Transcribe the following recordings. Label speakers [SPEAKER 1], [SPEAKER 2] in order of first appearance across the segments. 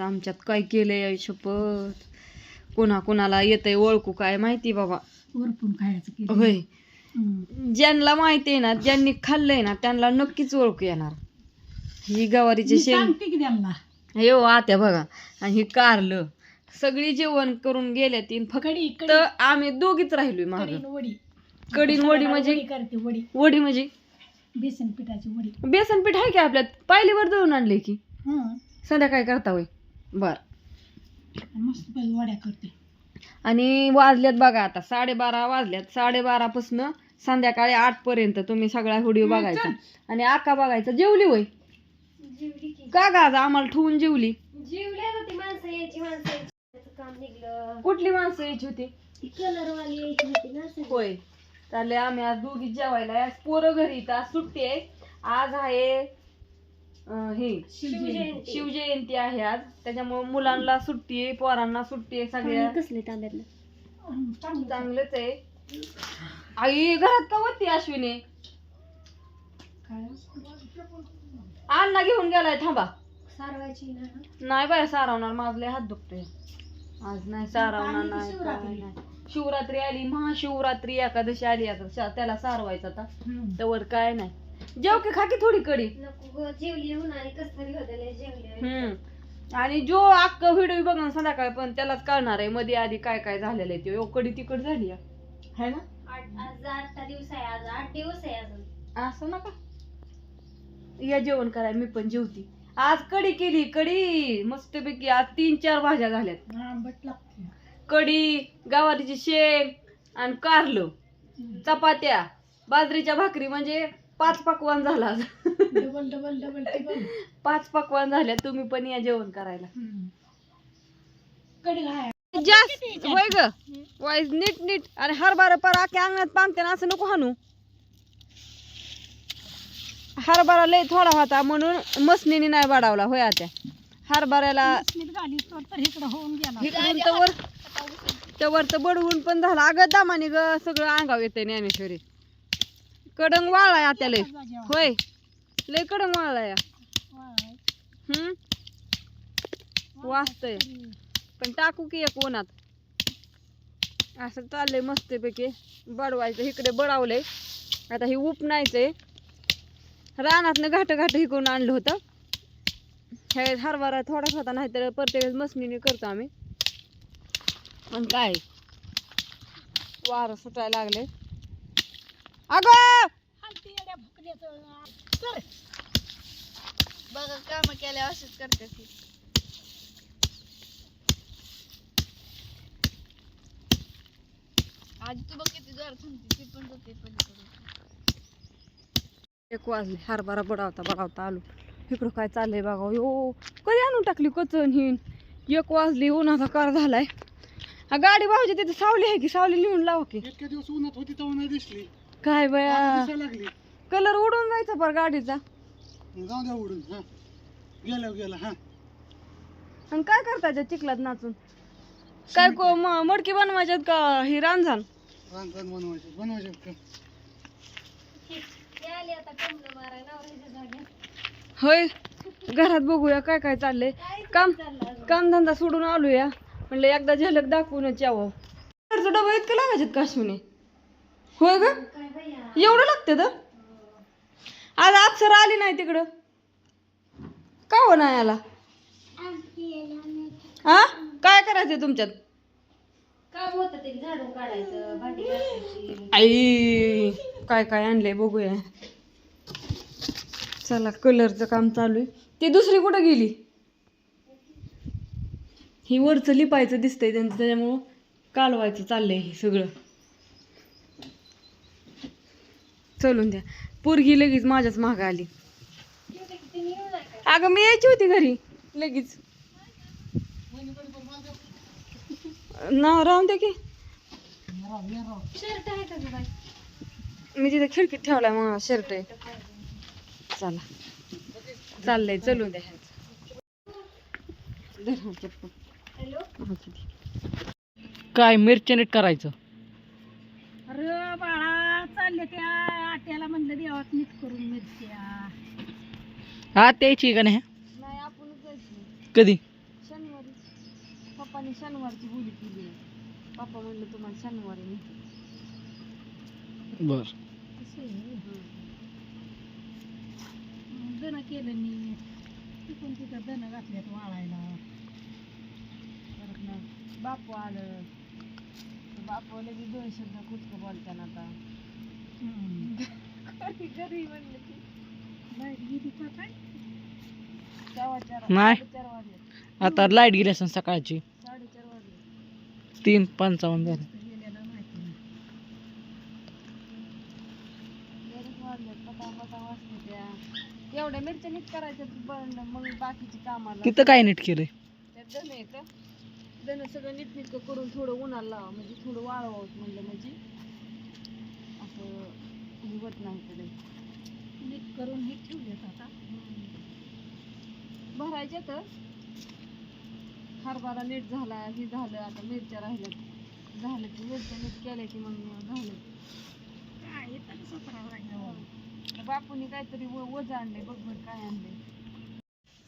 [SPEAKER 1] आमच्यात काय केलंय शपथ? कोणा कोणाला येतंय ओळखू काय माहिती बाबा.
[SPEAKER 2] वरपून खायचं
[SPEAKER 1] होय. ज्यांना माहिती आहे ना ज्यांनी खाल्लंय ना त्यांना नक्कीच ओळखू येणार. ही गवारीची
[SPEAKER 2] मी
[SPEAKER 1] शेंग
[SPEAKER 2] सांगते की त्यांना.
[SPEAKER 1] हे आत्या बघा. आणि ही कारलं. सगळी जेवण करून गेल्या तीन फक्त आम्ही दोघीच राहिलोय माग.
[SPEAKER 2] कडीन वडी.
[SPEAKER 1] कडीन वडी म्हणजे?
[SPEAKER 2] वडी करते वडी.
[SPEAKER 1] वडी म्हणजे?
[SPEAKER 2] बेसन पिठाची वडी.
[SPEAKER 1] बेसन पीठ आहे की आपल्यात? पायलीवर दळून आणले की?
[SPEAKER 2] हं.
[SPEAKER 1] संध्याकाळी करता होय. बर.
[SPEAKER 2] मस्त पैकी वड्या करते.
[SPEAKER 1] आणि वाजल्यात बघा आता साडेबारा वाजल्यात. साडेबारापासून संध्याकाळी आठ पर्यंत तुम्ही सगळा व्हिडिओ बघायचा. आणि आका बघायचा जेवली होय? का. गा आज आम्हाला ठेवून जेवली? कुठली माणसं यायची होती? होय. चालले आम्ही आज दोघी जेवायला. आज पोरं घरी आज सुट्टी आहे. आज आहे अं, हे
[SPEAKER 2] शिवजयंती.
[SPEAKER 1] शिवजयंती. आहे आज. त्याच्यामुळे मुलांना सुट्टी आहे पोरांना सुट्टी आहे सगळ्या.
[SPEAKER 2] चांगलं
[SPEAKER 1] चांगलंच आहे. आई घरात का होती अश्विनी? अण्णा घेऊन गेलाय थांबा. नाही बाय सारवणार. माझले हात दुखतोय. आज नाही सारवणार नाही
[SPEAKER 2] शिवरात्री?
[SPEAKER 1] काय नाही. शिवरात्री आली महाशिवरात्री एकादशी आली आता. शा- त्याला सारवायचं आता.
[SPEAKER 2] हं.
[SPEAKER 1] तवर काय नाही. जेव की खा की थोडी कडी हम्म. आणि जो अख्खा व्हिडिओ बघा संध्याकाळी पण त्यालाच कळणार आहे मध्ये आधी काय काय झालेलं आहे ते. ओ, कडी तिकड झाली आहे. है ना? असं नका. या जेवण कराय मी पण जेवती. आज कडी केली कडी मस्तपैकी आज तीन चार भाज्या झाल्यात.
[SPEAKER 2] आंबट लागते.
[SPEAKER 1] कडी गवारीची शेंग आणि कारलं. चपात्या बाजरीच्या भाकरी म्हणजे पाच पकवान झाला. आज.
[SPEAKER 2] डबल डबल डबल टेबल
[SPEAKER 1] पाच पकवान झाल्या तुम्ही पण या जेवण करायला.
[SPEAKER 2] कडी
[SPEAKER 1] जास्त ग. वाईस नीट नीट. आणि हरभरा पर आख्या अंगणात पांगते ना असं नको हाणू. हरभरा लय थोडा होता म्हणून मसनीने नाही वाढवला होय आता हरभऱ्याला
[SPEAKER 2] तर तर इकडं होऊन गेला.
[SPEAKER 1] इकडून तवर तवर तर बडवून पण झाला. अगं दामाने ग सगळं अंगाव येते ज्ञानेश्वरी. कडंग वाळलाय आता लय. होय. लय कडंग वाळलाय हम्म? वाचतय. पण टाकू की एक उन्हात. असं चाललंय मस्तपैकी. बडवायचं इकडे बडावलंय. आता ही उपनायचंय रानातनं घाट घाट हिकून आणलं होतं. ह्यावेळेस हरभरा थोडाच होता नाही तर प्रत्येक मसनीने करतो आम्ही. पण काय? वारं सुटायला लागले अगं!
[SPEAKER 3] बघा काम केल्या असेच करते ती. आजी तू बघ किती जोर थांबते ती पण जाते पलीकडे
[SPEAKER 1] एक वाजले हरभरा बडावता बडावता आलो. इकडं काय चाललंय बघा यो कधी आणून टाकली कचन हिन एक वाजली उन्हाचा कार झालाय. गाडी भाऊजी तिथे सावली आहे की सावली लिहून लावा की.
[SPEAKER 4] इतक्या दिवस उन्हात होती तेव्हा नाही दिसली.
[SPEAKER 1] काय बया?
[SPEAKER 4] आता दिसायला लागली.
[SPEAKER 1] कलर उडून जायचा पर गाडीचा.
[SPEAKER 4] जाऊ द्या उडून हा. गेल्या गेला हा.
[SPEAKER 1] आणि काय करतायच्या चिखलात नाचून? काय को म- मडकी बनवायच्यात का ही रांझान
[SPEAKER 4] रान रान बनवायचे बनवायचे का?
[SPEAKER 1] होय घरात बघूया काय काय चाललंय. काम कामधंदा सोडून आलोया. म्हणलं एकदा झलक दाखवूनच यावं. घरचं डबा इतकं लागायचे काश्मीने होय ग? एवढं लागते तर आज अप्सरा आली नाही तिकडं. का हो नाही आला? हा काय करायचंय तुमच्यात?
[SPEAKER 3] काम होतं ते झाडून काढायचं भांडी घासायची.
[SPEAKER 1] आई काय काय आणलंय बघूया. चला कलरचं काम चालू आहे. ती दुसरी कुठं गेली? ही वरचं लिपायचं दिसतंय त्यांचं त्याच्यामुळं कालवायचं चाललंय हे सगळं. चलून द्या. पोरगी लगेच माझ्याच माग आली. अगं मी यायची होती घरी लगेच. ना राहून दे की.
[SPEAKER 3] शर्ट आहे का गं बाई?
[SPEAKER 1] मी तिथे खिडकीत ठेवलाय मग शर्ट आहे. चला. चाललंय चलू द्या.
[SPEAKER 4] काय मिरची नीट करायचं?
[SPEAKER 2] अरे बाळा चालले त्या. करून मिरच्या
[SPEAKER 4] हा त्याची का नाही
[SPEAKER 1] नाही आपणच जायचं
[SPEAKER 4] कधी?
[SPEAKER 1] आणि शनिवारची बोली केली पप्पा म्हणलं तुम्हाला शनिवारी नेते
[SPEAKER 5] बर.
[SPEAKER 2] असं आहे होय. मग दणं केलं मी. तिकडून तिथं दणं घातल्यात वाळायला.
[SPEAKER 1] परत ना बापू आलं. बापू लगेच दोन शब्द कुचकं बोलताना आता.
[SPEAKER 2] हम्म.
[SPEAKER 5] नाही. आता लाइट गेली असेल सकाळची. तीन पंचावन्न झाले.
[SPEAKER 1] एवढ्या मिरच्या नीट करायच्या मग बाकीची कामाला
[SPEAKER 5] तिथं काय नीट केलंय?
[SPEAKER 1] सगळं नीटनीटकं करून थोडं उन्हाला लावा म्हणजे थोडं वाळवावं म्हणलं म्हणजे. असं हे नाही तरी
[SPEAKER 2] नीट करून हे ठेवलेत आता.
[SPEAKER 1] भरायचे तर. हरभरा नीट झाला हे झालं आता मिरच्या राहिल्यात. झालं की मिरच्या नीट केल्या की मग झालं.
[SPEAKER 2] काय येतं सतरा राहिलं
[SPEAKER 1] तर बापूनी काहीतरी व वज आणले बघ बघ काय आणले.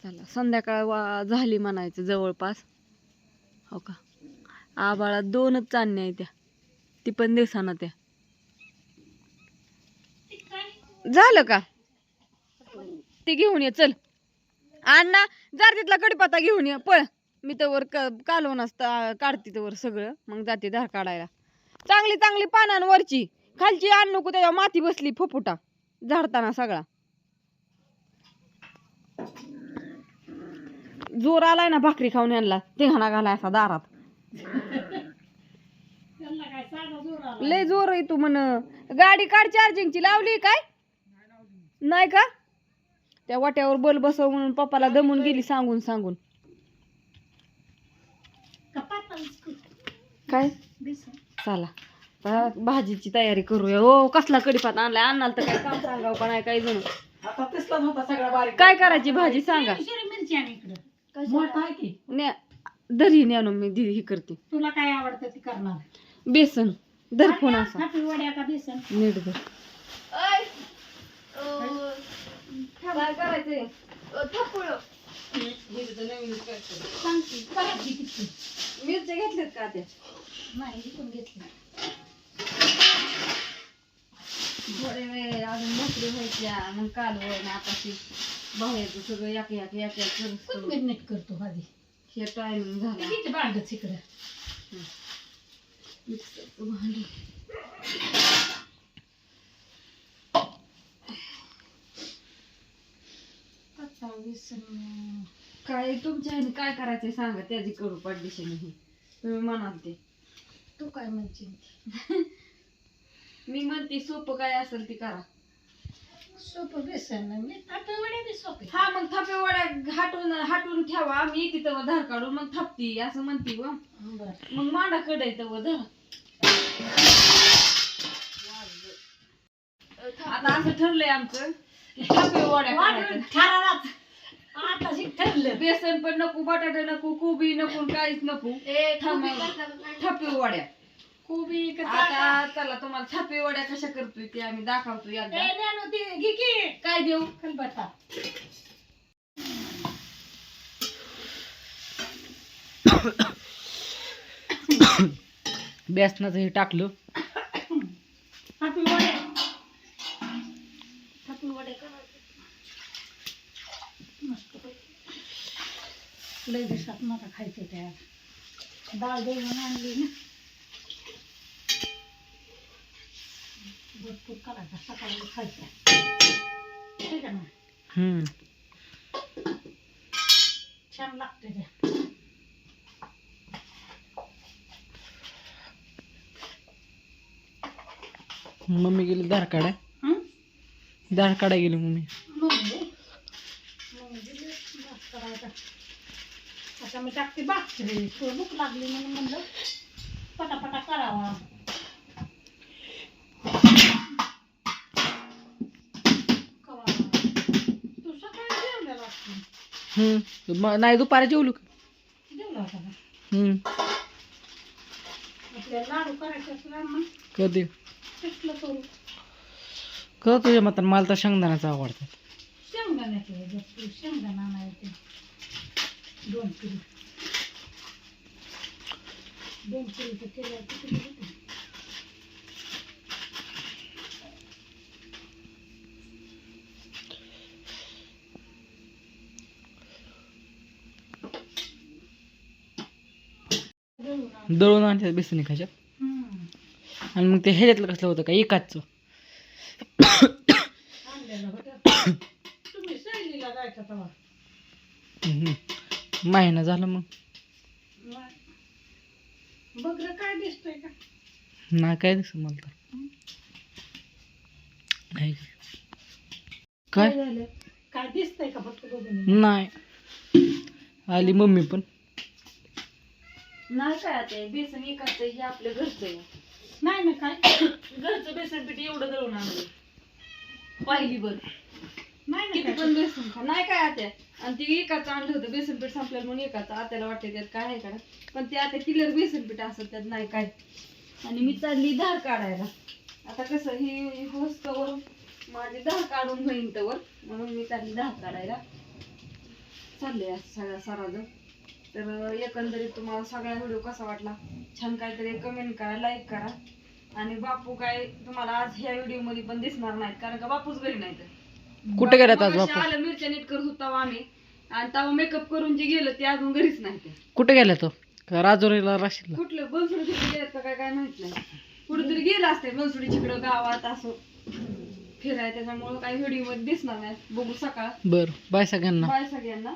[SPEAKER 1] चला संध्याकाळ वा झाली म्हणायचं जवळपास. हो का? आबाळात दोनच चांदण्या आहेत त्या. ती पण दिवसाना त्या. झालं का? ते घेऊन ये चल. अण्णा जर तिथला कडीपत्ता घेऊन ये पळ. मी तर क कालवून असता काढते तर सगळं. मग जाते धार काढायला. चांगली चांगली पानांवरची खालची आण नको त्याच्यावर माती बसली फुफुटा. झाडताना सगळा. जोर आलाय ना भाकरी खाऊन यांना. तिघाणा घालाय असा दारात. लय जोर आहे तू म्हण. गाडी काढ चार्जिंगची लावली काय? नाही का? त्या वाट्यावर बल बसव म्हणून पप्पाला दमून गेली सांगून सांगून.
[SPEAKER 2] कपात
[SPEAKER 1] काय?
[SPEAKER 2] बेसन
[SPEAKER 1] चला. आता भाजीची तयारी करूया. हो कसला कडीपात आणलाय? अन्नाला तर काय काम सांगावं का नाही काही जण.
[SPEAKER 5] आता तसलाच होता सगळा बारीक.
[SPEAKER 1] काय करायची भाजी सांगा.
[SPEAKER 2] शिरी मिरची आणि इकडं.
[SPEAKER 5] मोठा आहे की?
[SPEAKER 1] न्या दरी आणून मी दिदी ही करते.
[SPEAKER 2] तुला काय आवडतं ते करणार?
[SPEAKER 1] बेसन. दर फोन असा.
[SPEAKER 2] हापी वड्या का बेसन?
[SPEAKER 1] नीट धर. काय करायचंय?
[SPEAKER 2] किती
[SPEAKER 1] मिरच्या घेतल्यात का त्या?
[SPEAKER 2] नाही इथून घेतली
[SPEAKER 1] थोडे वेळ अजून मोकळी व्हायच्या मग कालवण आता ते बाहेरचं सगळं एक एक करूस तर
[SPEAKER 2] कोथिंबीर नीट करतो आधी?
[SPEAKER 1] हे टायमिंग झाला.
[SPEAKER 2] किती भांडच इकडं.
[SPEAKER 1] मिक्सरचं भांडं.
[SPEAKER 2] बेसन
[SPEAKER 1] काय तुमच्या ह्याने काय करायचंय सांगा त्याची करू पाठदिशी नाही तुम्ही म्हणाल ते.
[SPEAKER 2] तू काय म्हणशील?
[SPEAKER 1] मी म्हणते सोपं काय असेल ती करा.
[SPEAKER 2] सोपं बेसन मी हापी वड्या बी सोपे.
[SPEAKER 1] हा मग थापे वड्या हाटून हाटून ठेवा. मी तिथं धार काढून मग थापती असं म्हणते व.
[SPEAKER 2] बरं.
[SPEAKER 1] मग मांडा कडायचं व धर. आता असं ठरलंय आमचं की थापे वड्या
[SPEAKER 2] आता
[SPEAKER 1] बेसन पण नको बटाटे नको कोबी नको काहीच नको. थापे वड्या.
[SPEAKER 2] कोबी
[SPEAKER 1] आता चला तुम्हाला थापे वड्या कशा करतोय ते आम्ही दाखवतो एकदा. काय देऊ?
[SPEAKER 2] खलबत्ता
[SPEAKER 5] बेसनाचं हे टाकलं.
[SPEAKER 2] हापी वड्या. हापी वड्या करायचे मस्त लय दिवसात मला खायचे त्या. डाळ दळून आणली ना. भरपूर करायचा सकाळी खायचा ठीक आहे ना?
[SPEAKER 5] हम्म.
[SPEAKER 2] छान लागते त्या
[SPEAKER 5] मम्मी गेली दार काढाय गेली मम्मी
[SPEAKER 2] मग मग दिले भात करायचा आता मी टाकते? भाकरी भूक लागली म्हणून म्हणलं पटापटा करावा.
[SPEAKER 5] हम्म. नाही दुपारी जेवलो हम्म. कधी?
[SPEAKER 2] करू?
[SPEAKER 5] तुझ्या मतात मला तर शेंगदाण्याचं आवडतं.
[SPEAKER 2] शेंगदाण्याचे शेंगदाणा नाही दोन किलो दोन किलोचं केलं किती होतं? दळून आण.
[SPEAKER 5] दळून आणतात बेसन खायच्या
[SPEAKER 2] हम्म.
[SPEAKER 5] आणि मग ते ह्याच्यातलं कसलं होतं का एकाच
[SPEAKER 2] तुम्ही
[SPEAKER 5] महिना झाला मग.
[SPEAKER 2] बघ काय दिसतंय का?
[SPEAKER 5] नाही काय दिसत मला तर. नाही. काय?
[SPEAKER 1] झालं?
[SPEAKER 2] काय दिसतंय का फक्त बघून?
[SPEAKER 5] नाही. आली मम्मी पण.
[SPEAKER 1] नाही काय आता बेसन एकाच हे आपलं घरचं आहे.
[SPEAKER 2] नाही ना काय?
[SPEAKER 1] घरचं बेसन पीठ एवढं दळून आणलं. पाहिली बर
[SPEAKER 2] नाही ना
[SPEAKER 1] किती
[SPEAKER 2] काय
[SPEAKER 1] पण बेसन खा. नाही काय आत्या? आणि ती एकाच आणलं होतं. बेसन पीठ संपल्याला म्हणून एकाच आत्याला वाटते त्यात काय आहे का? पण ते आता किलर बेसन पीठ असत त्यात नाही काय. आणि मी चालली धार काढायला. आता कसं ही होस्तवर माझी धार काढून होईन तवर. म्हणून मी चालली धार काढायला. चाललंय असं सगळ्या सराज तर एकंदरीत तुम्हाला सगळा व्हिडिओ कसा वाटला? छान काहीतरी कमेंट करा लाईक करा. आणि बापू काय तुम्हाला आज ह्या व्हिडिओमध्ये पण दिसणार नाहीत कारण का बापूच घरी नाहीत.
[SPEAKER 5] कुठे गेल्यात आज बापू
[SPEAKER 1] आलं मिरच्या नीट करत होता आम्ही. आणि तेव्हा मेकअप करून जे गेलं ते अजून घरीच नाही ते
[SPEAKER 5] कुठे गेला तो? राजुरीला राशीला
[SPEAKER 1] कुठलं? बनसुडी तिकडे गेलेत का काय काय माहीत नाही. कुठेतरी गेलं असते बनसुडी तिकडं गावात असं. फिराय त्याच्यामुळं काही व्हिडिओमध्ये दिसणार नाही. बघू सकाळ.
[SPEAKER 5] बर बाय सगळ्यांना.
[SPEAKER 1] बाय सगळ्यांना.